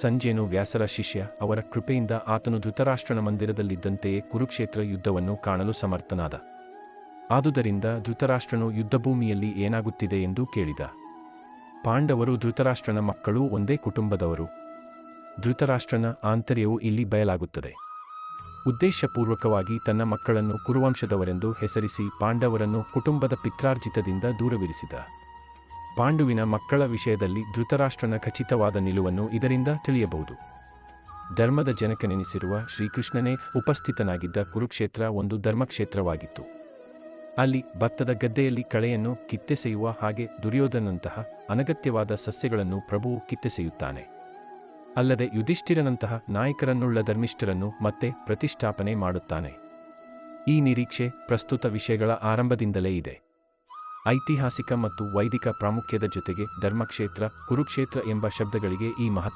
ಸಂಜೇನು ವ್ಯಾಸರ ಶಿಷ್ಯ, ಅವರ ಕೃಪೆಯಿಂದ ಆತನು ಧೃತರಾಷ್ಟ್ರನ ಮಂದಿರದಲ್ಲಿದ್ದಂತೆಯೇ ಕುರುಕ್ಷೇತ್ರ ಯುದ್ಧವನ್ನು ಕಾಣಲು ಸಮರ್ಥನಾದ. ಆದುದರಿಂದ ಧೃತರಾಷ್ಟ್ರನು ಯುದ್ಧಭೂಮಿಯಲ್ಲಿ ಏನಾಗುತ್ತಿದೆ ಎಂದು ಕೇಳಿದ. ಪಾಂಡವರು ಧೃತರಾಷ್ಟ್ರನ ಮಕ್ಕಳು ಒಂದೇ ಕುಟುಂಬದವರು. ಧೃತರಾಷ್ಟ್ರನ ಆಂತರ್ಯವು ಇಲ್ಲಿ ಬಯಲಾಗುತ್ತದೆ. ಉದ್ದೇಶಪೂರ್ವಕವಾಗಿ ತನ್ನ ಮಕ್ಕಳನ್ನು ಕುರುವಂಶದವರೆಂದು ಹೆಸರಿಸಿ ಪಾಂಡವರನ್ನು ಕುಟುಂಬದ ಪಿತ್ರಾರ್ಜಿತದಿಂದ ದೂರವಿರಿಸಿದ. ಪಾಂಡುವಿನ ಮಕ್ಕಳ ವಿಷಯದಲ್ಲಿ ಧೃತರಾಷ್ಟ್ರನ ಖಚಿತವಾದ ನಿಲುವನ್ನು ಇದರಿಂದ ತಿಳಿಯಬಹುದು. ಧರ್ಮದ ಜನಕನೆನಿಸಿರುವ ಶ್ರೀಕೃಷ್ಣನೇ ಉಪಸ್ಥಿತನಾಗಿದ್ದ ಕುರುಕ್ಷೇತ್ರ ಒಂದು ಧರ್ಮಕ್ಷೇತ್ರವಾಗಿತ್ತು. ಅಲ್ಲಿ ಭತ್ತದ ಗದ್ದೆಯಲ್ಲಿ ಕಳೆಯನ್ನು ಕಿತ್ತೆಸೆಯುವ ಹಾಗೆ ದುರ್ಯೋಧನಂತಹ ಅನಗತ್ಯವಾದ ಸಸ್ಯಗಳನ್ನು ಪ್ರಭುವು ಕಿತ್ತೆಸೆಯುತ್ತಾನೆ. ಅಲ್ಲದೆ ಯುಧಿಷ್ಠಿರನಂತಹ ನಾಯಕರನ್ನುಳ್ಳ ಧರ್ಮಿಷ್ಠರನ್ನು ಮತ್ತೆ ಪ್ರತಿಷ್ಠಾಪನೆ ಮಾಡುತ್ತಾನೆ. ಈ ನಿರೀಕ್ಷೆ ಪ್ರಸ್ತುತ ವಿಷಯಗಳ ಆರಂಭದಿಂದಲೇ ಇದೆ. ಐತಿಹಾಸಿಕ ಮತ್ತು ವೈದಿಕ ಪ್ರಾಮುಖ್ಯದ ಜೊತೆಗೆ ಧರ್ಮಕ್ಷೇತ್ರ ಕುರುಕ್ಷೇತ್ರ ಎಂಬ ಶಬ್ದಗಳಿಗೆ ಈ ಮಹತ್ವ